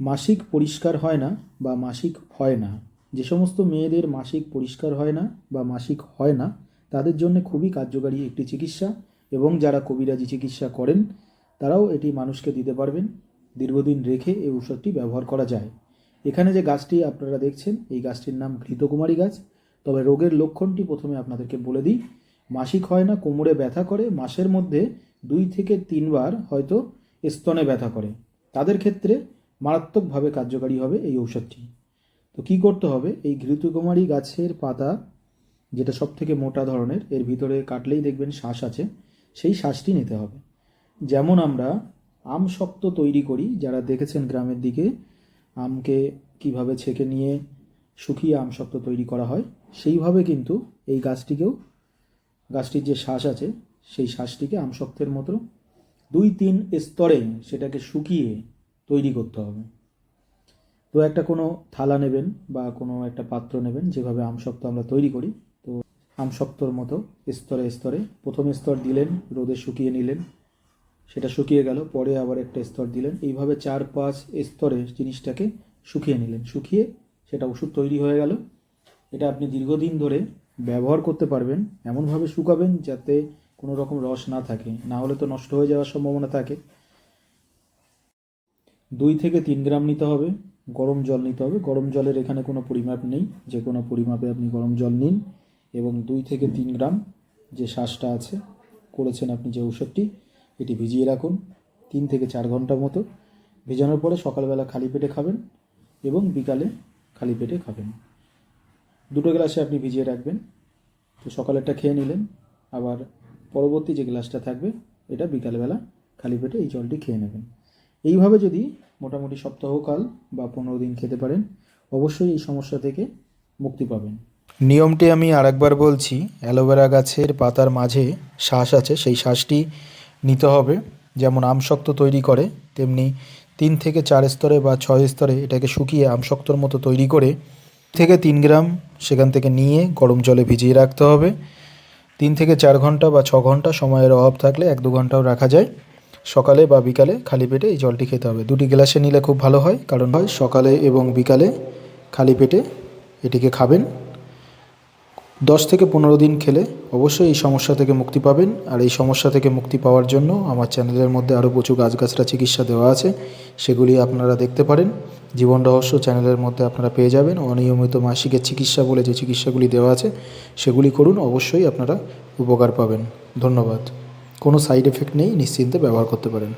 মাসিক পরিষ্কার হয় না বা মাসিক হয় না। যে সমস্ত মেয়েদের মাসিক পরিষ্কার হয় না বা মাসিক হয় না, তাদের জন্য খুবই কার্যকারী একটি চিকিৎসা এবং যারা কবিরাজি চিকিৎসা করেন, তারাও এটি মানুষকে দিতে পারবেন। দীর্ঘদিন রেখে এই ঔষধটি ব্যবহার করা যায়। এখানে যে গাছটি আপনারা দেখছেন, এই গাছটির নাম ঘৃতকুমারী গাছ। তবে রোগের লক্ষণটি প্রথমে আপনাদেরকে বলে দিই। মাসিক হয় না, কোমরে ব্যথা করে, মাসের মধ্যে দুই থেকে তিনবার হয়তো স্তনে ব্যথা করে। তাদের ক্ষেত্রে মারাত্মকভাবে কার্যকারী হবে এই ঔষধটি। তো কি করতে হবে? এই ঘৃতকুমারী গাছের পাতা, যেটা সব থেকে মোটা ধরনের, এর ভিতরে কাটলেই দেখবেন শ্বাস আছে, সেই শ্বাসটি নিতে হবে। যেমন আমরা আম শক্ত তৈরি করি, যারা দেখেছেন গ্রামের দিকে, আমকে কীভাবে ছেঁকে নিয়ে শুকিয়ে আম শক্ত তৈরি করা হয়, সেইভাবে কিন্তু এই গাছটিকেও, গাছটির যে শ্বাস আছে, সেই শ্বাসটিকে আমশক্তের মতো দুই তিন স্তরে সেটাকে শুকিয়ে তৈরি করতে হবে। তো একটা কোনো থালা নেবেন বা কোনো একটা পাত্র নেবেন, যেভাবে আমশক্ত আমরা তৈরি করি, তো আমশক্তর মতো স্তরে স্তরে প্রথম স্তর দিলেন, রোদে শুকিয়ে নিলেন, সেটা শুকিয়ে গেল, পরে আবার একটা স্তর দিলেন, এইভাবে চার পাঁচ স্তরে জিনিসটাকে শুকিয়ে নিলেন, শুকিয়ে সেটা ওষুধ তৈরি হয়ে গেল। এটা আপনি দীর্ঘদিন ধরে ব্যবহার করতে পারবেন, এমনভাবে শুকাবেন যাতে কোনো রকম রস না থাকে, না হলে তো নষ্ট হয়ে যাওয়ার সম্ভাবনা থাকে। দুই থেকে তিন গ্রাম নিতে হবে, গরম জল নিতে হবে। গরম জলের এখানে কোনো পরিমাপ নেই, যে কোনো পরিমাপে আপনি গরম জল নিন এবং দুই থেকে তিন গ্রাম যে শ্বাসটা আছে, করেছেন আপনি যে ঔষধটি, এটি ভিজিয়ে রাখুন তিন থেকে চার ঘণ্টা মতো। ভেজানোর পরে সকালবেলা খালি পেটে খাবেন এবং বিকালে খালি পেটে খাবেন। দুটো গ্লাসে আপনি ভিজিয়ে রাখবেন। তো সকালেরটা খেয়ে নিলেন, আবার পরবর্তী যে গ্লাসটা থাকবে, এটা বিকালবেলা খালি পেটে এই জলটি খেয়ে নেবেন। এইভাবে যদি মোটামুটি সপ্তাহকাল বা পনেরো দিন খেতে পারেন, অবশ্যই এই সমস্যা থেকে মুক্তি পাবেন। নিয়মটি আমি আরেকবার বলছি, অ্যালোভেরা গাছের পাতার মাঝে শ্বাস আছে, সেই শ্বাসটি নিতে হবে। যেমন আমশক্ত তৈরি করে, তেমনি তিন থেকে চার স্তরে বা ছয় স্তরে এটাকে শুকিয়ে আমশক্তর মতো তৈরি করে, থেকে তিন গ্রাম সেখান থেকে নিয়ে গরম জলে ভিজিয়ে রাখতে হবে। তিন থেকে চার ঘণ্টা বা ছ ঘণ্টা সময়ের অভাব থাকলে এক দু ঘন্টাও রাখা যায়। সকালে বা বিকালে খালি পেটে এই জলটি খেতে হবে। দুটি গ্লাসে নিলে খুব ভালো হয়, কারণ হয় সকালে এবং বিকালে খালি পেটে এটিকে খাবেন। দশ থেকে পনেরো দিন খেলে অবশ্যই এই সমস্যা থেকে মুক্তি পাবেন। আর এই সমস্যা থেকে মুক্তি পাওয়ার জন্য আমার চ্যানেলের মধ্যে আরও প্রচুর গাছগাছরা চিকিৎসা দেওয়া আছে। সেগুলি আপনারা দেখতে পারেন। জীবন রহস্য চ্যানেলের মধ্যে আপনারা পেয়ে যাবেন। অনিয়মিত মাসিকের চিকিৎসা বলে যে চিকিৎসাগুলি দেওয়া আছে, সেগুলি করুন। অবশ্যই আপনারা উপকার পাবেন। ধন্যবাদ। কোনো সাইড এফেক্ট নেই নিশ্চিন্তে ব্যবহার করতে পারেন।